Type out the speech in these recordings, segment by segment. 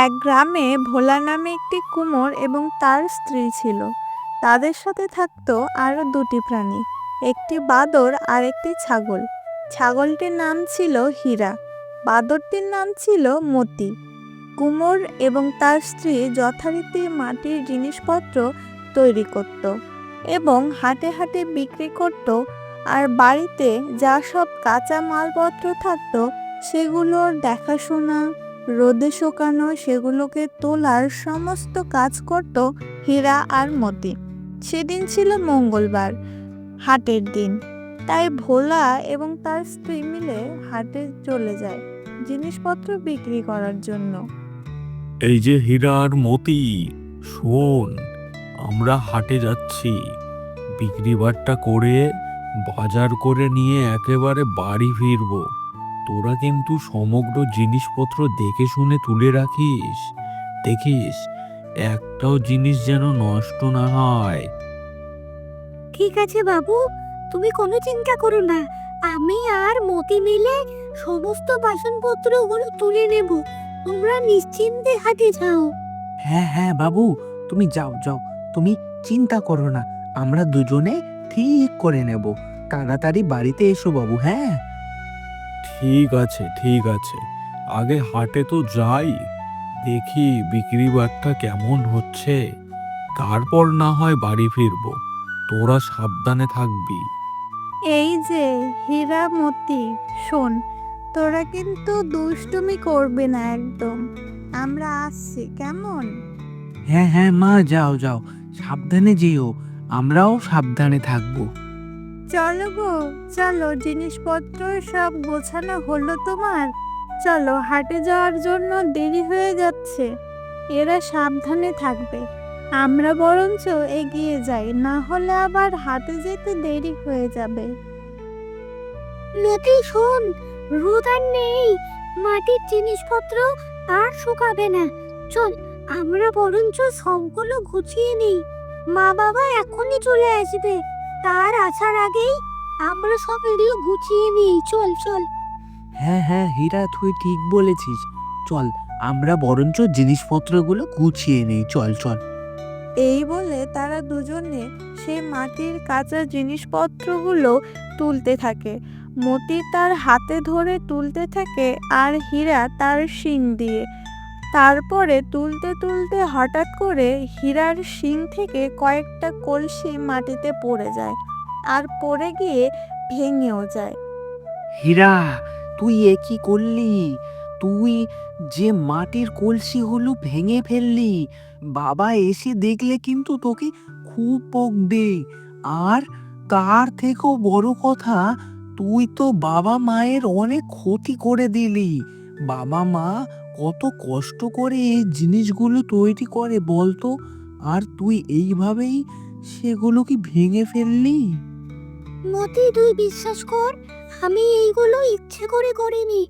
এক গ্রামে ভোলা নামে একটি কুমোর এবং তার স্ত্রী ছিল। তাদের সাথে থাকতো আরও দুটি প্রাণী, একটি বাদর আর একটি ছাগল। ছাগলটির নাম ছিল হীরা। বাদরটির নাম ছিল মতি। কুমোর এবং তার স্ত্রী যথারীতি মাটির জিনিসপত্র তৈরি করত এবং হাটে হাটে বিক্রি করত আর বাড়িতে যা সব কাঁচা মালপত্র থাকতো সেগুলোর দেখাশোনা রোদে শুকানো সেগুলোকে তোলার সমস্ত কাজ করত হীরা আর মতি। সেদিন ছিল মঙ্গলবার, হাটের দিন। তাই ভোলা এবং তার স্ত্রী মিলে হাটে চলে যায় জিনিসপত্র বিক্রি করার জন্য। এই যে হীরা আর মতি, শোন, আমরা হাটে যাচ্ছি। বিক্রি বাট্টা করে বাজার করে নিয়ে একেবারে বাড়ি ফিরবো। তোরা কিন্তু সমগ্র জিনিসপত্র দেখে শুনে তুলে রাখিস। দেখিস একটাও জিনিস যেন নষ্ট না হয়। ঠিক আছে বাবু তুমি কোনো চিন্তা করো না। আমি আর মতি মিলে সমস্ত বাসনপত্র বাসনপত্রগুলো তুলে নেব। তোমরা নিশ্চিন্তে হাটে যাও। হ্যাঁ হ্যাঁ বাবু তুমি যাও যাও। তুমি চিন্তা করো না আমরা দুজনে ঠিক করে নেব। তাড়াতাড়ি বাড়িতে এসো বাবু হ্যাঁ? ঠিক আছে ঠিক আছে। আগে হাটে তো যাই দেখি বিক্রি বাট্টা কেমন হচ্ছে। তারপর না হয় বাড়ি ফিরবো তোরা সাবধানে থাকবি। এই যে হীরা মতি শোন তোরা কিন্তু দুষ্টুমি করবে না একদম। আমরা আসছি কেমন? হ্যাঁ হ্যাঁ মা যাও যাও সাবধানে যেও আমরাও সাবধানে থাকব। চলো গো, চলো জিনিসপত্র সব গোছানো হলো তোমার। চলো, হাটে যাওয়ার জন্য দেরি হয়ে যাচ্ছে। এরা সাবধানে থাকবে। আমরা বরঞ্চ এগিয়ে যাই, না হলে আবার হাতে যেতে দেরি হয়ে যাবে। মতি শোন, রোদ আর নেই। মাটির জিনিসপত্র আর শুকাবে না। চল, আমরা বরঞ্চ সবগুলো গুছিয়ে নেই। মা বাবা এখনই চলে আসবে। তার আসার আগেই আমরা সব এগুলো গুছিয়ে নিই। চল চল। হ্যাঁ হ্যাঁ হীরা তুই ঠিক বলেছিস। চল আমরা বরঞ্চ জিনিসপত্রগুলো গুছিয়ে নেই। চল চল। এই বলে তারা দুজনে সেই মাটির কাঁচা জিনিসপত্রগুলো তুলতে থাকে। মতি তার হাতে ধরে তুলতে থাকে আর হীরা তার শিং দিয়ে। তারপরে তুলতে তুলতে হঠাৎ করে হীরার শিং থেকে কয়েকটা কলসি মাটিতে পড়ে যায় আর পড়ে গিয়ে ভেঙেও যায়। হীরা, তুই এ কি করলি? তুই যে মাটির কলসি হলো ভেঙে ফেললি, বাবা এসে দেখলে কিন্তু তোকে খুব বকবে। আর তার থেকেও বড় কথা, তুই তো বাবা মায়ের অনেক ক্ষতি করে দিলি। বাবা মা কত কষ্ট করে এই জিনিসগুলো তৈরি করে বলতো? আর তুই এইভাবেই সেগুলো কি ভেঙে ফেললি? মতি তুই বিশ্বাস কর আমি এইগুলো ইচ্ছে করে করিনি।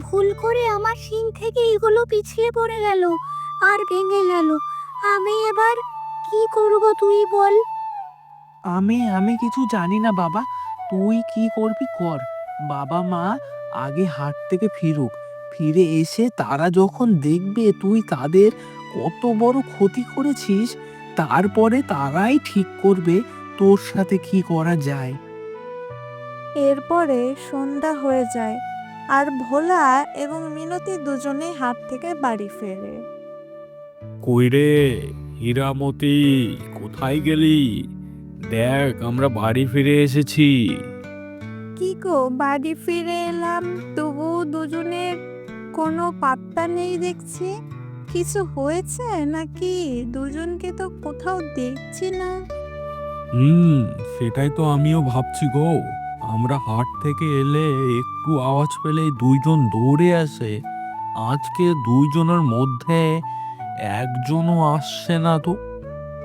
ভুল করে আমার শিং থেকে এইগুলো পিছিয়ে পড়ে গেল আর ভেঙে গেল। আমি এবার কি করব তুই বল? আমি আমি কিছু জানি না বাবা। তুই কি করবি কর। বাবা মা আগে হাট থেকে ফিরুক। ফিরে এসে তারা যখন দেখবে তুই তাদের কত বড় ক্ষতি করেছিস তারপরে তারাই ঠিক করবে তোর সাথে কি করা যায়। এরপরে সন্ধ্যা হয়ে যায় আর ভোলা এবং মিনতি দুজনেই হাত থেকে বাড়ি ফেরে। কই রে হীরামতি কোথায় গেলি? দেখ আমরা বাড়ি ফিরে এসেছি। কি গো বাড়ি ফিরে এলাম? তবু দুজনের কোনো পাত্তা নেই দেখছি। কিছু হয়েছে নাকি? দুজনকে তো কোথাও দেখছি না। হুম, সেটাই তো আমিও ভাবছি গো। আমরা হাট থেকে এলে একটু আওয়াজ পেলেই দুইজন দৌড়ে আসে। আজকে দুইজনের মধ্যে একজনও আসছে না তো।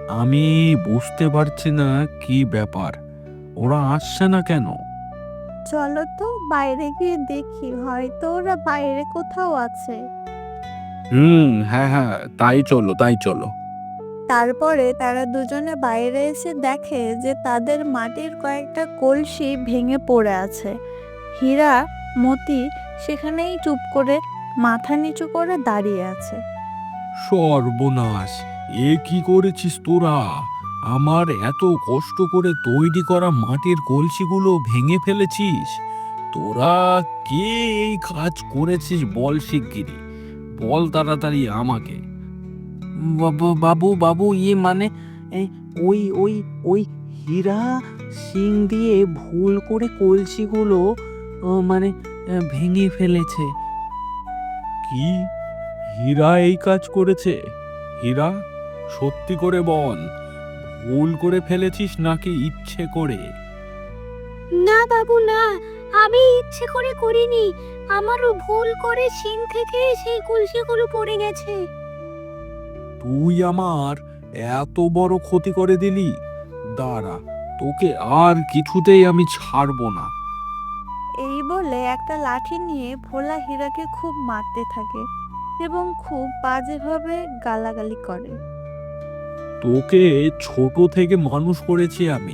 আমি বুঝতে পারছি না কি ব্যাপার। ওরা আসছে না কেন? চলো তো বাইরে গিয়ে দেখি হয়তো ওরা বাইরে কোথাও আছে। হুম হ্যাঁ হ্যাঁ তাই চলো তাই চলো। তারপরে তারা দুজনে বাইরে এসে দেখে যে তাদের মাটির কয়েকটা কলসি ভেঙে পড়ে আছে। হীরা মতি সেখানেই চুপ করে মাথা নিচু করে দাঁড়িয়ে আছে। সর্বনাশ এ কি করেছিস তোরা? আমার এত কষ্ট করে তৈরি করা মাটির কলসিগুলো ভেঙে ফেলেছিস? তোরা কে এই কাজ করেছিস বল শিগগিরি বল তাড়াতাড়ি আমাকে। বাবু বাবু বাবু ইয়ে মানে ওই ওই ওই হীরা শিং দিয়ে ভুল করে কলসিগুলো মানে ভেঙে ফেলেছে। কি? হীরা এই কাজ করেছে? হীরা? সত্যি করে বল। ভুল করে ফেলেছিস নাকি ইচ্ছে করে? না বাবু না। আমি ইচ্ছে করে করিনি। আমারও ভুল করে সিন থেকে সেই কলসিগুলো পড়ে গেছে। তুই আমার এত বড় ক্ষতি করে দিলি। দাঁড়া তোকে আর কিছুতেই আমি ছাড়বো না। এই বলে একটা লাঠি নিয়ে ভোলা হীরাকে খুব মারতে থাকে এবং খুব বাজেভাবে গালাগালি করে। তোকে ছোট থেকে মানুষ করেছি আমি।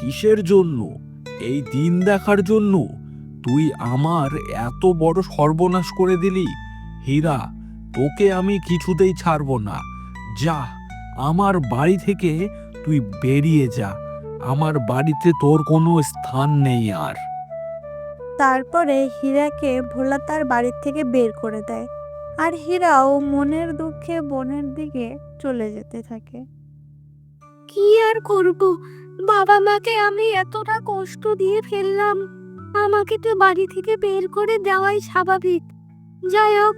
কিসের জন্য? এই দিন দেখার জন্য? তুই আমার এত বড় সর্বনাশ করে দিলি। হীরা, তোকে আমি কিছুতেই ছাড়বো না। যা, আমার বাড়ি থেকে তুই বেরিয়ে যা। আমার বাড়িতে তোর কোনো স্থান নেই আর। তারপরে হীরাকে ভোলা তার বাড়ির থেকে বের করে দেয়। আর হীরাও মনের দুঃখে বনের দিকে চলে যেতে থাকে। কি আর করব? বাবা মাকে আমি এতটা কষ্ট দিয়ে ফেললাম। আমাকে তো বাড়ি থেকে বের করে দেওয়াই স্বাভাবিক। যাই হোক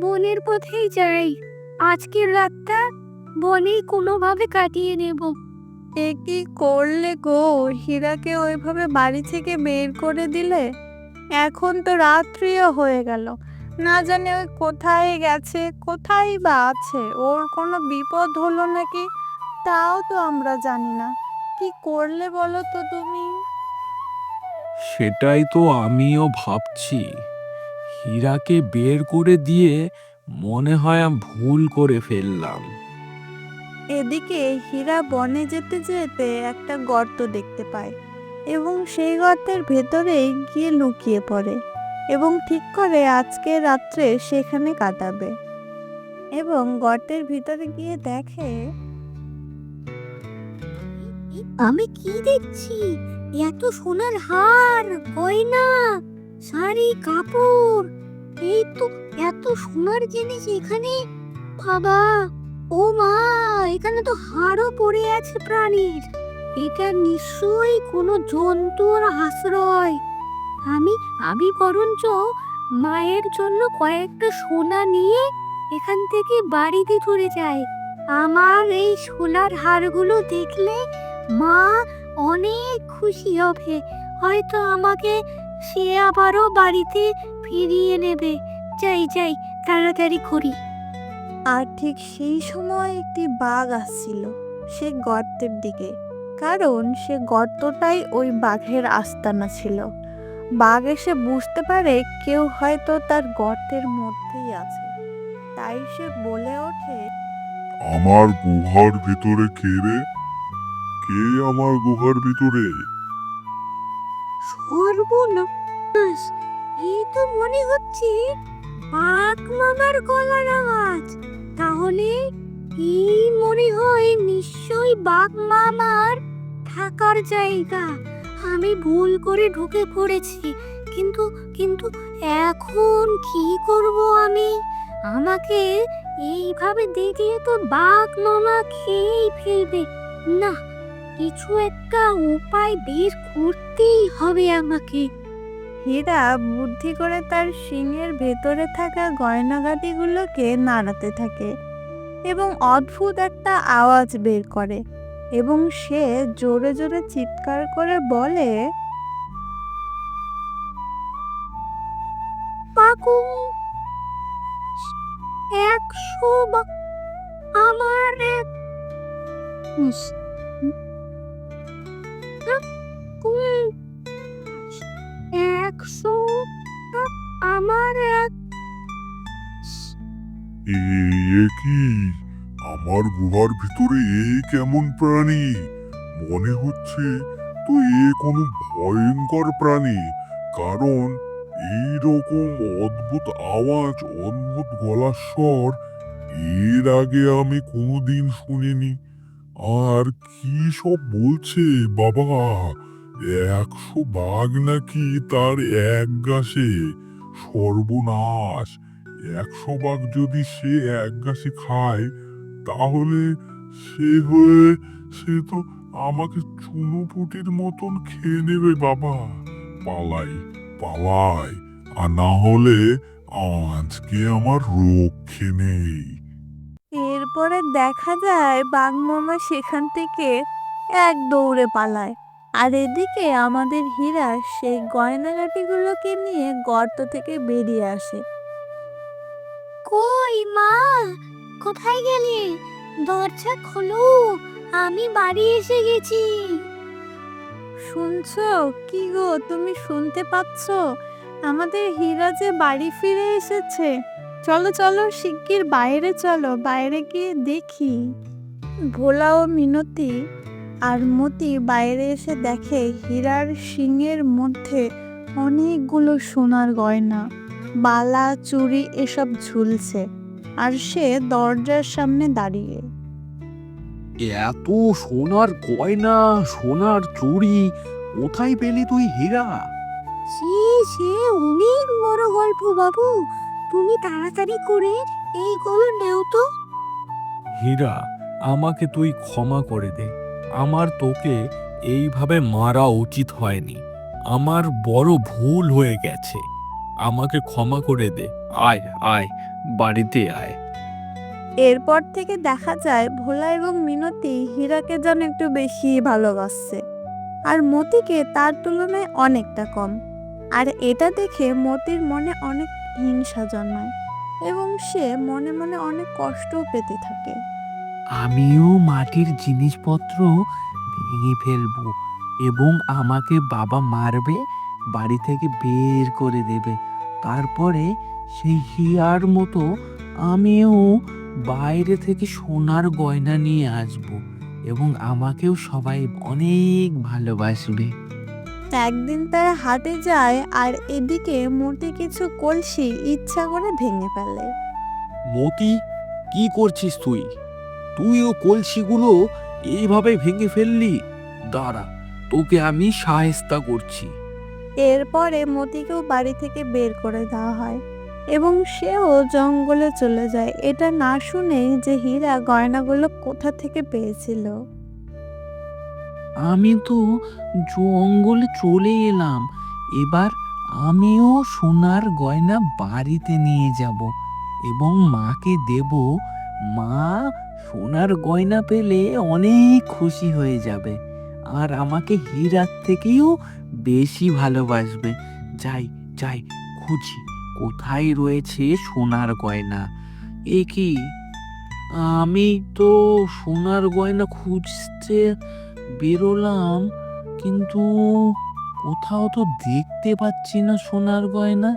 বনের পথেই যাই। আজকের রাতটা বনেই কোনোভাবে কাটিয়ে নেব। এ কি করলে গো? হীরাকে ওইভাবে বাড়ি থেকে বের করে দিলে? এখন তো রাত্রিও হয়ে গেল। না জানি ওই কোথায় গেছে কোথায় বা আছে ওর কোনো বিপদ হলো নাকি? তাও তো আমরা জানি না। কি করলে বলো তো তুমি? সেটাই তো আমিও ভাবছি। হীরাকে বের করে দিয়ে মনে হয় আমি ভুল করে ফেললাম। এদিকে হীরা বনে যেতে যেতে একটা গর্ত দেখতে পায় এবং সেই গর্তের ভেতরেই গিয়ে লুকিয়ে পড়ে। এবং ঠিক করে আজকে রাত্রে সেখানে কাটাবে। এবং গর্তের ভিতরে গিয়ে দেখে, আমি কি দেখছি? এত সোনার হার, গয়না, শাড়ি, কাপড়। এই তো এত সোনার জিনিস এখানে। বাবা, ও মা, এখানে তো হাড়ও পড়ে আছে প্রাণীর। এটা নিশ্চয়ই কোনো জন্তুর আশ্রয়। আমি আমি বরঞ্চ মায়ের জন্য কয়েকটা সোনা নিয়ে এখান থেকে বাড়িতে চলে যাই। আমার এই সোনার হারগুলো দেখলে মা অনেক খুশি হবে। হয়তো আমাকে সে আবারও বাড়িতে ফিরিয়ে নেবে। যাই যাই, তাড়াতাড়ি করি। আর ঠিক সেই সময় একটি বাঘ আসছিল, সে গর্তের দিকে। কারণ সে গর্তটাই ওই বাঘের আস্তানা ছিল। বাঘ এসে বুঝতে পারে কেউ হয়তো তার গর্তের মধ্যেই আছে। তাই সে বলে ওঠে আমার গুহার ভিতরে কে রে? কে আমার গুহার ভিতরে? সর্বনাশ এই তো মনে হচ্ছে বাঘ মামার গলার আওয়াজ। তাহলে এই মনে হয় নিশ্চয়ই বাঘ মামার থাকার জায়গা। আমি ভুল করে ঢুকে পড়েছি। কিন্তু কিন্তু এখন কি করব আমি? আমাকে এইভাবে দেখলে তো বাঘ মামা খেয়েই ফেলবে। না, কিছু একটা উপায় বের করতেই হবে আমাকে। হীরা বুদ্ধি করে তার শিংয়ের ভেতরে থাকা গয়নাগাটিগুলোকে নাড়াতে থাকে এবং অদ্ভুত একটা আওয়াজ বের করে। এবং সে জোরে জোরে চিৎকার করে বলে পাকু একশো আমার এক একশো আমার এক কি? আমার গুহার ভিতরে এই কেমন প্রাণী? মনে হচ্ছে তো এ কোনো ভয়ঙ্কর প্রাণী, কারণ এই রকম অদ্ভুত আওয়াজ, অদ্ভুত গলার স্বর এর আগে আমি কোনোদিন শুনিনি। আর কি সব বলছে বাবা? একশো বাঘ নাকি তার এক গাছে সর্বনাশ! একশো বাঘ যদি সে এক গাছে খায় তাহলে সে হয়ে সে তো আমাকে চুনোপুটির মতন খেয়ে নেবে বাবা। পালাই পালাই। আর না হলে আজকে আমার রক্ষে নেই। এরপরে দেখা যায় বাঘ মামা সেখান থেকে এক দৌড়ে পালায়। আর এদিকে আমাদের হীরা সেই গয়নাগাটিগুলোকে নিয়ে গর্ত থেকে বেরিয়ে আসে। কই মা? কোথায় গেলে? দরজা খোলো, আমি বাড়ি এসে গেছি। শুনছো? কি গো, তুমি শুনতে পাচ্ছ? আমাদের হীরা যে বাড়ি ফিরে এসেছে। চলো চলো, শিগগির বাইরে চলো, বাইরে গিয়ে দেখি। ভোলা ও মিনতি আর মতি বাইরে এসে দেখে হীরার শিঙের মধ্যে অনেকগুলো সোনার গয়না, বালা, চুড়ি এসব ঝুলছে। আর সে দরজার সামনে দাঁড়িয়ে। এত সোনার গয়না সোনার চুড়ি কোথায় পেলি তুই হীরা? সে সে অনেক বড় গল্প বাবু। তুমি তাড়াতাড়ি করে এইগুলো নেও তো। হীরা আমাকে তুই ক্ষমা করে দে। আমার তোকে এইভাবে মারা উচিত হয়নি। আমার বড় ভুল হয়ে গেছে। আমাকে ক্ষমা করে দে। আয় আয়। বাড়িতে আয়। এরপর থেকে দেখা যায় ভোলা এবং মিনতি হীরাকে যেন একটু বেশি ভালোবাসছে। আর মতিকে তার তুলনায় অনেকটা কম। আর এটা দেখে মতির মনে অনেক হিংসা জন্মায় এবং সে মনে মনে অনেক কষ্টও পেতে থাকে। আমিও মাটির জিনিসপত্র ভেঙে ফেলব এবং আমাকে বাবা মারবে বাড়ি থেকে বের করে দেবে। তারপরে সেই হিয়ার মতো আমিও বাইরে থেকে সোনার গয়না নিয়ে আসব এবং আমাকেও সবাই অনেক ভালোবাসবে। একদিন তারা হাটে যায় আর এদিকে মতি কিছু কলসি ইচ্ছা করে ভেঙে ফেলে। মতি কি করছিস তুই তুই? তুইও কলসিগুলো এইভাবে ভেঙে ফেললি? দাঁড়া তোকে আমি সাহেস্তা করছি। এরপরে মতিকেও বাড়ি থেকে বের করে দেওয়া হয়। এবং সেও জঙ্গলে চলে যায়। এটা না শুনেই যে হীরা গয়নাগুলো কোথা থেকে পেয়েছিল। আমি তো জঙ্গলে চলে এলাম। এবার আমিও সোনার গয়না বাড়িতে নিয়ে যাব এবং মাকে দেব। মা সোনার গয়না পেলে অনেক খুশি হয়ে যাবে আর আমাকে হীরার থেকেও বেশি ভালোবাসবে। যাই যাই, খুঁজি। কোথায় রয়েছে সোনার গয়না? এ কি? আমি তো সোনার গয়না খুঁজতে বেরোলাম, কিন্তু কোথাও তো দেখতে পাচ্ছি না সোনার গয়না।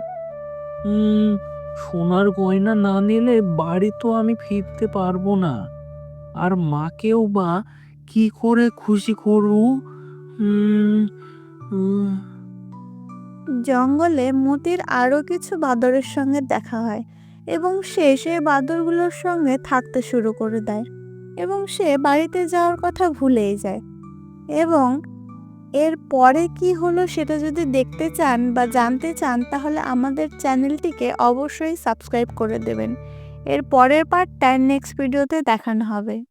সোনার গয়না না নিলে বাড়ি তো আমি ফিরতে পারব না। আর মাকেও বা কি করে খুশি করব? হুম জঙ্গলে মতির আরও কিছু বাদরের সঙ্গে দেখা হয় এবং সে সে বাদরগুলোর সঙ্গে থাকতে শুরু করে দেয় এবং সে বাড়িতে যাওয়ার কথা ভুলেই যায়। এবং এর পরে কি হলো সেটা যদি দেখতে চান বা জানতে চান তাহলে আমাদের চ্যানেলটিকে অবশ্যই সাবস্ক্রাইব করে দেবেন। এর পরের পার্টটা নেক্সট ভিডিওতে দেখানো হবে।